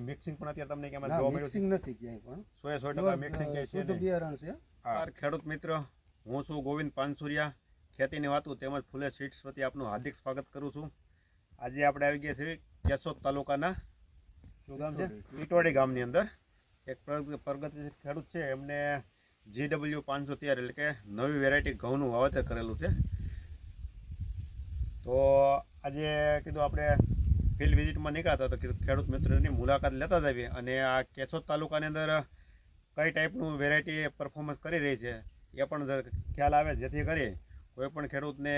Mixing પણ અત્યારે તમને ના જોવા મળ્યું મિક્સિંગ નથી ક્યાંય પણ. સો સો ટકા મિક્સિંગ ક્યાંય છે શુદ્ધ નહીં. બિયારણ છે. હા. ખેડૂત મિત્ર. હું છું ગોવિંદ પાનસુરિયા. ખેતીની વાતું તેમજ ફૂલે સીડ્સ વતી આપનું હાર્દિક સ્વાગત કરું છું. આજે આપણે આવી ગયા છીએ કેશોદ તાલુકાના શું ગામ છે ઈટવાડી ગામની અંદર. એક પ્રગતિ પ્રગતિશીલ ખેડૂત છે. એમને જીડબલ્યુ પાંચસો તેર એટલે કે નવી વેરાયટી ઘઉંનું વાવેતર કરેલું છે. તો આજે કીધું આપણે ફિલ્ડ વિઝિટમાં નીકળ્યા હતા તો ખેડૂત મિત્રોની મુલાકાત લેતા જ આવીએ. અને આ કેશોદ તાલુકાની અંદર કઈ ટાઈપનું વેરાયટી પરફોર્મન્સ કરી રહી છે એ પણ ખ્યાલ આવે જેથી કરી કોઈ પણ ખેડૂતને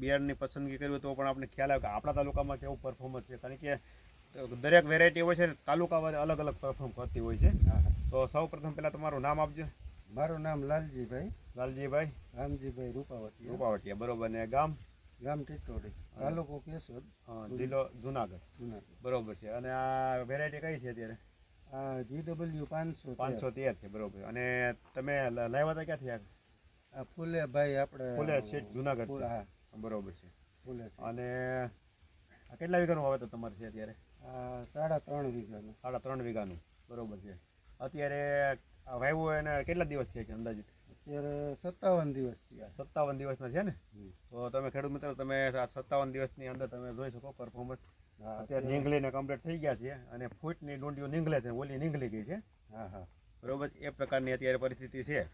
બિયારણની પસંદગી કરવી હોય તો પણ આપણે ખ્યાલ આવે કે આપણા તાલુકામાં કેવું પરફોર્મન્સ છે. કારણ કે દરેક વેરાયટી હોય છે તાલુકાવાળી અલગ અલગ પરફોર્મ કરતી હોય છે. તો સૌ પ્રથમ પહેલાં તમારું નામ આપજો. મારું નામ લાલજીભાઈ. લાલજીભાઈ. રામજીભાઈ રૂપાવટી રૂપાવટીયા બરોબર. ને ગામ? ગામ ટીટોડી તાલુકો કેશોદ જિલ્લો જુનાગઢ. જુનાગઢ. બરોબર છે. અને આ વેરાયટી કઈ છે અત્યારે? આ જીડબલ્યુ પાંચસો પાંચસો તેર છે બરોબર. અને તમે લાવ્યા હતા ક્યાંથી આ? ફૂલે ભાઈ આપણે ફૂલે શેઠ જુનાગઢ હા. બરોબર છે. ફૂલે અને આ કેટલા વીઘાનું વાવેતર તમારે છે અત્યારે? આ સાડા ત્રણ વીઘાનું. સાડા ત્રણ વીઘાનું. બરોબર છે. અત્યારે વાવ્યું એને કેટલા દિવસ થયા છે અંદાજિત? અત્યારે સત્તાવન દિવસ સત્તાવન દિવસના છે ને? તો તમે ખેડૂત મિત્રો તમે આ સત્તાવન દિવસની અંદર તમે જોઈ શકો પરફોર્મન્સ અત્યારે નીંગલીને કમ્પ્લીટ થઈ ગયા છે અને ફૂટની ડુંડીઓ નીંગલે છે ઓલી નીંગલી ગઈ છે. હા હા. બરોબર? એ પ્રકારની અત્યારે પરિસ્થિતિ છે.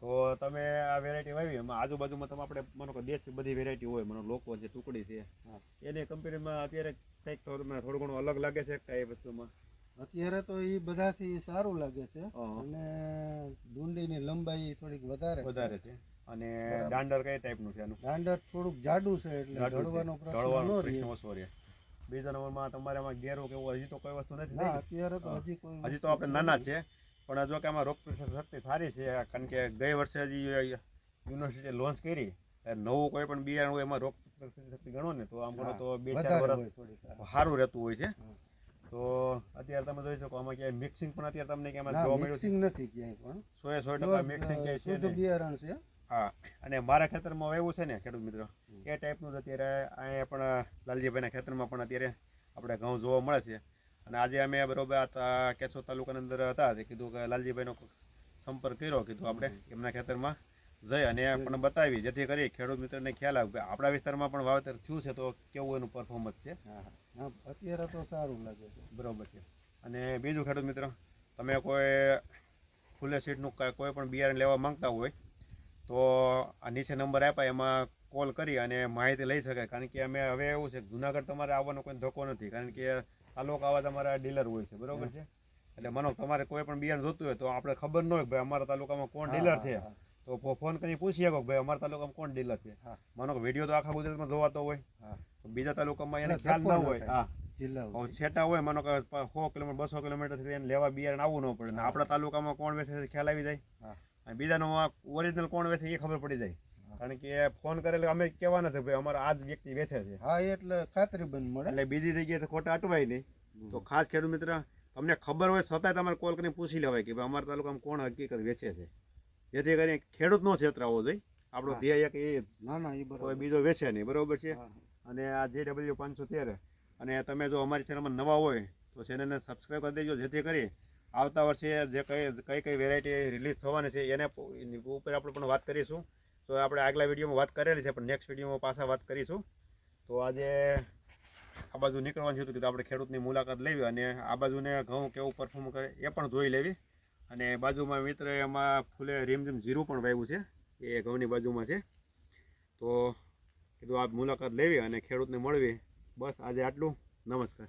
તો તમે આ વેરાયટી વાવી એમાં આજુબાજુમાં તમે આપણે માનો કે દેશ બધી વેરાયટી હોય માનો લોકો છે ટુકડી છે. એની કમ્પેરીમાં અત્યારે કંઈક તો તમને થોડું ઘણું અલગ લાગે છે કઈ વસ્તુમાં? અત્યારે તો એ બધાથી સારું લાગે છે. અને ડુંડીની લંબાઈ થોડીક વધારે વધારે છે. અને દાંડર કઈ ટાઈપનું છે દાંડર થોડુંક જાડું છે એટલે ઢળવાનો પ્રશ્ન ઓછો રહે. બીજા નંબરમાં તમારે આમાં ગેરો કે એવું હજી તો કોઈ વસ્તુ નથી અત્યારે તો હજી કોઈ હજી તો આપણે નાના છે પણ જો કે આમાં રોગ શક્તિ સારી છે કારણ કે ગઈ વર્ષે હજી યુનિવર્સિટી લોન્ચ કરી નવું કોઈ પણ બિયારણ હોય એમાં રોગ શક્તિ ગણો ને તો આમ ગણો તો બે ચાર વર્ષ. સારું રહેતું હોય છે. તો અત્યારે તમે જોઈ શકો આમાં ક્યાંય મિક્સિંગ પણ અત્યારે તમને ક્યાંય જોવા મળ્યું મિક્સિંગ નથી ક્યાંય પણ. સો એ સો ટકા મિક્સિંગ ક્યાંય છે શુદ્ધ બિયારણ છે. હા અને મારા ખેતરમાં એવું છે ને ખેડૂત મિત્રો. એ ટાઈપનું જ અત્યારે અહીંયા પણ લાલજીભાઈના ખેતરમાં પણ અત્યારે આપણે ઘઉં જોવા મળે છે. અને આજે અમે બરોબર કેશોદ તાલુકાની અંદર હતા કીધું કે લાલજીભાઈનો સંપર્ક કર્યો કીધું આપણે એમના ખેતરમાં. જઈ અને પણ બતાવી જેથી કરી ખેડૂત મિત્રને ખ્યાલ આવે કે આપણા વિસ્તારમાં પણ વાવેતર થયું છે તો કેવું એનું પરફોર્મન્સ છે? અત્યારે તો સારું લાગે છે. બરોબર છે. અને બીજું ખેડૂત મિત્ર તમે કોઈ ફૂલે સીટનું કાંઈ કોઈ પણ બિયારણ લેવા માંગતા હોય તો આ નીચે નંબર આપ્યા એમાં કોલ કરી અને માહિતી લઈ શકાય. કારણ કે અમે હવે એવું છે કે જુનાગઢ તમારે આવવાનો કોઈ ધક્કો નથી. કારણ કે તાલુકા આવા તમારા ડીલર હોય છે બરોબર છે? એટલે માનો તમારે કોઈ પણ બિયારણ જોતું હોય તો આપણે ખબર ન હોય કે ભાઈ અમારા તાલુકામાં કોણ ડીલર છે. તો ફોન કરીને પૂછી શકો ભાઈ અમારા તાલુકામાં કોણ ડીલર છે? માનો કે વીડિયો તો આખા ગુજરાતમાં જોવાતો હોય. તો બીજા તાલુકામાં એને ખ્યાલ ના હોય. હા. જિલ્લા છેટા હોય માનો કે સો કિલોમીટર બસો કિલોમીટર એને લેવા બિયારણ આવવું ન પડે. આપણા તાલુકામાં કોણ વેચે છે ખ્યાલ આવી જાય. અને બીજાનો ઓરિજિનલ કોણ વેચે એ ખબર પડી જાય. કારણ કે ફોન કરેલો અમે કહેવાના છે ભાઈ અમારા આ જ વ્યક્તિ વેચે છે. હા એટલે ખાતરી બંધ મળે. એટલે બીજી જગ્યાએ તો ખોટા અટવાય નહીં. તો ખાસ ખેડૂત મિત્ર તમને ખબર હોય છતાંય તમારે કોલ કરીને પૂછી લેવાય કે ભાઈ અમારા તાલુકામાં કોણ હકીકત વેચે છે. જેથી કરીને ખેડૂત નો છેતરાવો જોઈએ. આપણો ધ્યેય એક એ ના ના એ બરાબર. બીજો વેચે નહીં બરોબર છે? અને આ જે ડબલ્યુ પાંચસો તેર અને તમે જો અમારી ચેનલમાં નવા હોય તો ચેનલને સબસ્ક્રાઈબ કરી દેજો જેથી કરી આવતા વર્ષે જે કઈ કઈ કઈ વેરાયટી રિલીઝ થવાની છે એને ઉપર આપણે પણ વાત કરીશું. તો આપણે આગલા વિડીયોમાં વાત કરેલી છે પણ નેક્સ્ટ વિડીયોમાં પાછા વાત કરીશું. તો આજે આ બાજુ નીકળવાનું હતું તો આપણે ખેડૂતની મુલાકાત લેવી અને આ બાજુને ઘઉં કેવું પરફોર્મ કરે એ પણ જોઈ લેવી. અને બાજુમાં મિત્ર એમાં ફૂલે રીમઝીમ જીરું પણ વાવ્યું છે, એ ઘઉંની બાજુમાં છે. તો કીધું આ મુલાકાત લેવી અને ખેડૂતને મળવી. બસ આજે આટલું. નમસ્કાર.